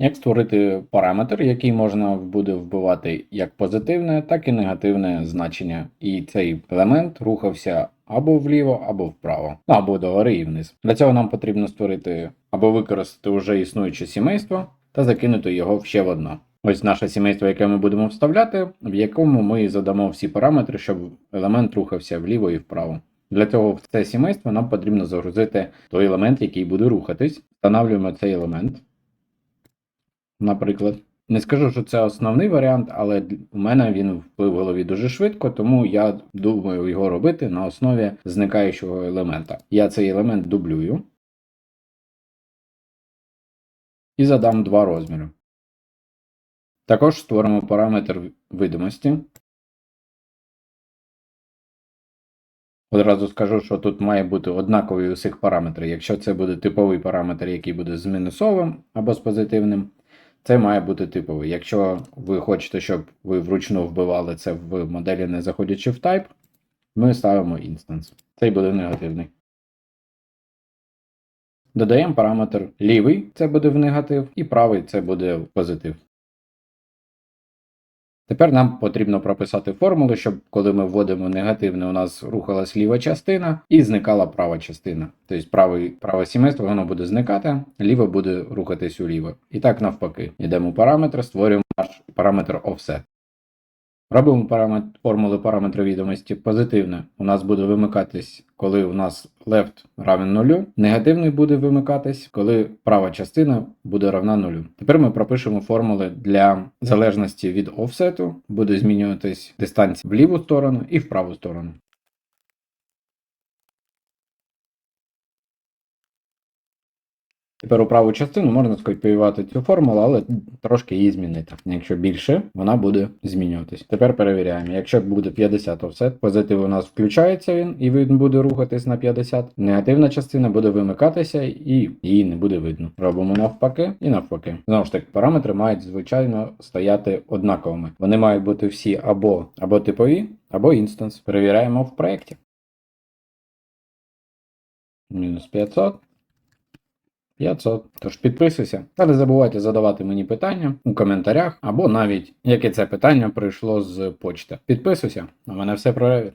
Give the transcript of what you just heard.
Як створити параметр, який можна буде вбивати як позитивне, так і негативне значення, і цей елемент рухався або вліво, або вправо, ну, або догори і вниз. Для цього нам потрібно створити або використати вже існуюче сімейство та закинути його ще в одно. Ось наше сімейство, яке ми будемо вставляти, в якому ми задамо всі параметри, щоб елемент рухався вліво і вправо. Для цього в це сімейство нам потрібно загрузити той елемент, який буде рухатись. Встановлюємо цей елемент. Наприклад. Не скажу, що це основний варіант, але у мене він вплив в голові дуже швидко, тому я думаю його робити на основі зникаючого елемента. Я цей елемент дублюю і задам два розміри. Також створимо параметр видимості. Одразу скажу, що тут має бути однакові усіх параметри. Якщо це буде типовий параметр, який буде з мінусовим або з позитивним, це має бути типовий. Якщо ви хочете, щоб ви вручну вбивали це в моделі, не заходячи в type, ми ставимо instance. Цей буде негативний. Додаємо параметр лівий, це буде в негатив, і правий це буде в позитив. Тепер нам потрібно прописати формулу, щоб коли ми вводимо негативне, у нас рухалась ліва частина і зникала права частина. Тобто правий, праве сімейство воно буде зникати, ліве буде рухатись уліво. І так навпаки. Йдемо параметр, створюємо наш параметр offset. Робимо параметр, формули параметра відомості позитивне. У нас буде вимикатись, коли у нас left равен нулю. Негативний буде вимикатись, коли права частина буде равна нулю. Тепер ми пропишемо формули для залежності від офсету. Буде змінюватись дистанція в ліву сторону і в праву сторону. Тепер у праву частину можна скопіювати цю формулу, але трошки її змінити. Якщо більше, вона буде змінюватись. Тепер перевіряємо. Якщо буде 50 офсет, позитив у нас включається він, і він буде рухатись на 50. Негативна частина буде вимикатися і її не буде видно. Робимо навпаки і навпаки. Знову ж таки, параметри мають звичайно стояти однаковими. Вони мають бути всі або, або типові, або інстанс. Перевіряємо в проєкті. Мінус 500. 500. Тож підписуйся та не забувайте задавати мені питання у коментарях або навіть яке це питання прийшло з почти. Підписуйся, у мене все про Revit.